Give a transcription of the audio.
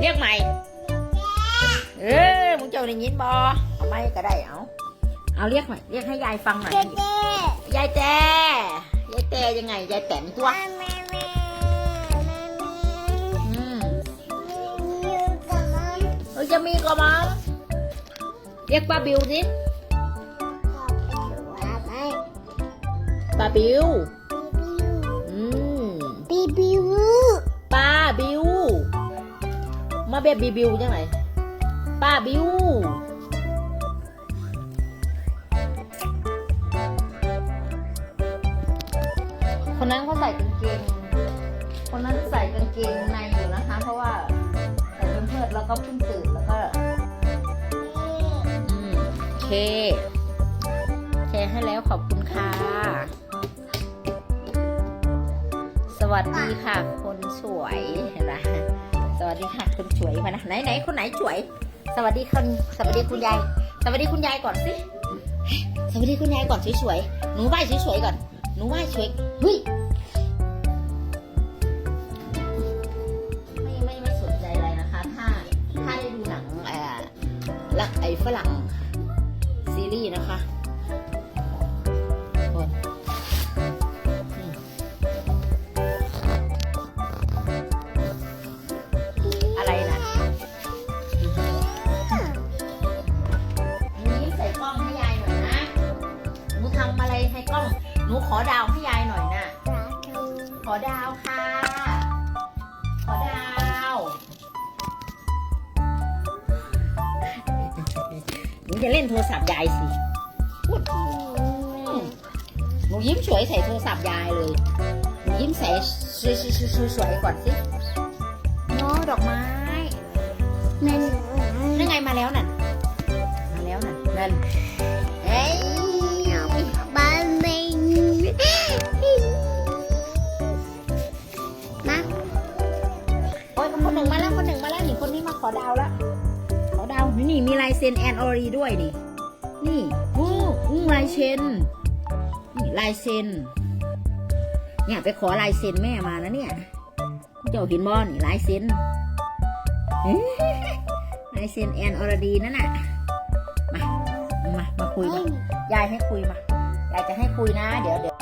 เรียกใหม่ เออมึงเจ้าได้ยินบอไม่ก็ได้เอา เอาเรียกใหม่ เรียกให้ยายฟังหน่อย ยายแจยายแจยังไง ยายแตนตัว อืมเออจะมีก็มังเรียกป้าบิวสิป้าบิว มาแบบบีบิวจังไหนป้าบิวคนนั้นเขาใส่กางเกง คนนั้นใส่กางเกงในอยู่นะคะ เพราะว่าใส่เป็นเพิดแล้วก็เพิ่งตื่นแล้วก็ อืมเค แชร์ให้แล้วขอบคุณค่ะ สวัสดีค่ะ คนสวย ดีค่ะคนสวยมานะไหนไหนคนไหนสวย สวัสดีคนสวัสดีคุณยายสวัสดีคุณยายก่อนสิสวัสดีคุณยายก่อนสวยๆหนูไหว้สวยๆก่อนหนูไหว้สวยเฮ้ยไม่ไม่ไม่สนใจอะไรนะคะ ถ้าถ้าได้ดูหนังเอ่อละไอ้ฝรั่งซีรีส์นะคะ ให้กล้อง หนูขอดาวให้ยายหน่อยนะขอดาวค่ะ ขอดาว หนูจะเล่นโทรศัพท์ยายสิพูดหนูยิ้มสวยใส่โทรศัพท์ยายเลย หนูยิ้มใส่สวยๆๆๆสวยๆก่อนสิโน้ดอกไม้แม่นั่นไงมาแล้วน่ะ มาแล้วน่ะนั่น คนหนึ่งมาแล้วคนหนึ่งมาแล้วนี่คนนี้มาขอดาวแล้วขอดาวนี่นี่มีลายเซ็นแอนออรีด้วยนี่ นี่อู้อู้ลายเซ็นนี่ลายเซ็นเนี่ยไปขอลายเซ็นแม่มานะเนี่ย เจ้าเห็นบอนี่ลายเซ็นเอ๊ะลายเซ็นแอนอรดีนั่นน่ะมามามาคุยมายายให้คุยมายายจะให้คุยนะ เดี๋ยวเดี๋ยว